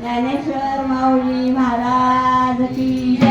ज्ञानेश्वर माऊली महाराज की